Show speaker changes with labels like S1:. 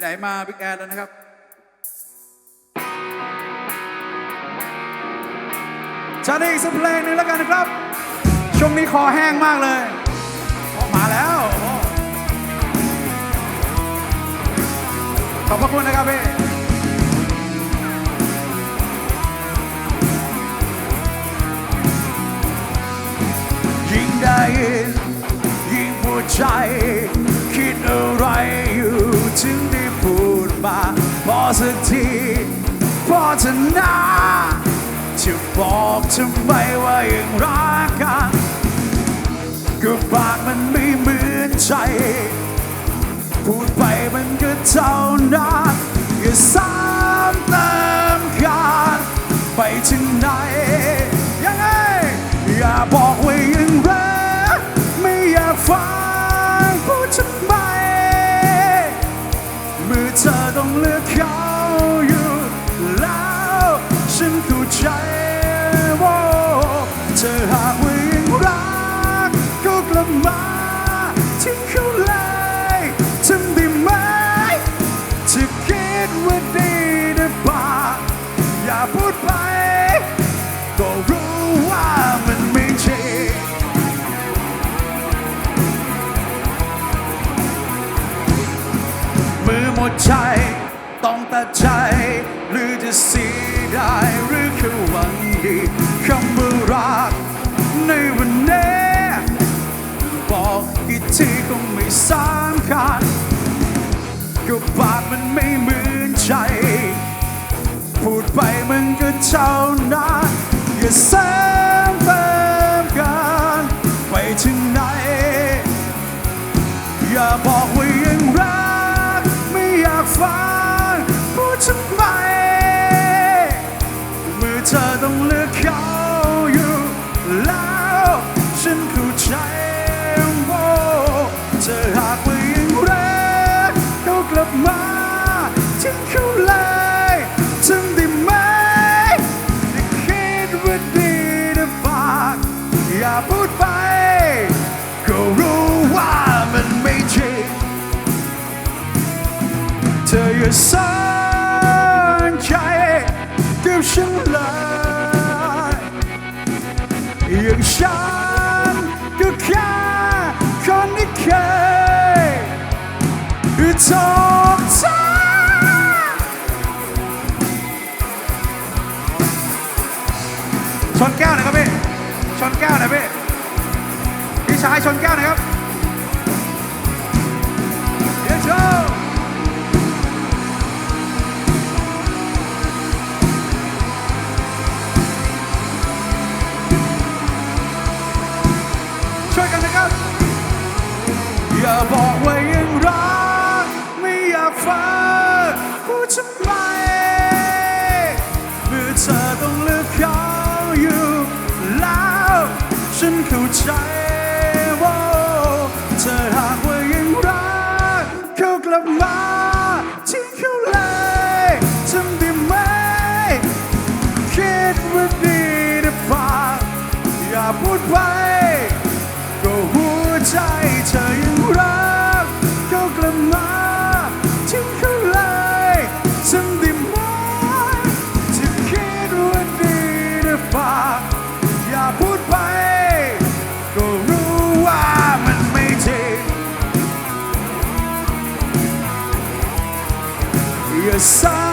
S1: ไหนมาบิ๊กแอดแล้วนะครับจัดอีกสักเพลงหนึ่งแล้วกันนะครับ ช่วงนี้คอแห้งมากเลยออกมาแล้ว ขอบพระคุณนะครับพี่ยิ่งได้ยินยิ่งปวดใจ พอเถอะนะจะบอกทำไมว่ายังรักกันก็ปากมันไม่เหมือนใจ พูดไปมันก็เท่านั้นอย่าซ้ำเติมกันไปถึงไหนยังไงอย่าบอกว่ายังรักไม่อยากฟังพูดทำไมเมื่อเธอต้องเลือกเขา ใจว่าเธอหากว่ายังรักก็กลับมาทิ้งเขาเลยทำได้ไหมจะคิดว่าดีนะบ้าอย่าพูดไป ก็รู้ว่ามันไม่จริงมือหมดใจต้องตัดใจ คำว่ารักในวันนี้บอกกี่ทีก็ไม่สำคัญก็ปากมันไม่เหมือนใจ พูดไปมันก็เท่านั้นอย่าซ้ำเติมกันไปถึงไหน อย่าบอกว่ายังรัก ไม่อยากฟังพูดทำไม เมื่อเธอต้องเลือกเขาอยู่แล้ว ฉันเข้าใจว่าเธอหากว่ายังรักเขากลับมาทิ้งเขาเลยทำได้ไหมอย่คิดว่าดีนะฝากอย่าพูดไป ก็รู้ว่ามันไม่จริงเธออย่าสนใจ กับฉันเลยอย่างฉันก็แค่คนที่เคยทอกเธอชนแก้วนะครับพี่ชนแก้วนะพี่พี่ชายชนแก้วนะครับเดี๋ กันนะครับอย่าบอกว่ายังรัก ไม่อยากฟังพูดทำไมเมื่อเธอต้องเลือกเขาอยู่แล้ว ฉันเข้าใจว่าเธอหากว่ายังรัก เขากลับมาทิ้งเขาเลยทำได้ไหมคิดว่าดีนะปาอย่าพูดไป พูดไป ก็รู้ว่ามันไม่จริงอย่าซ้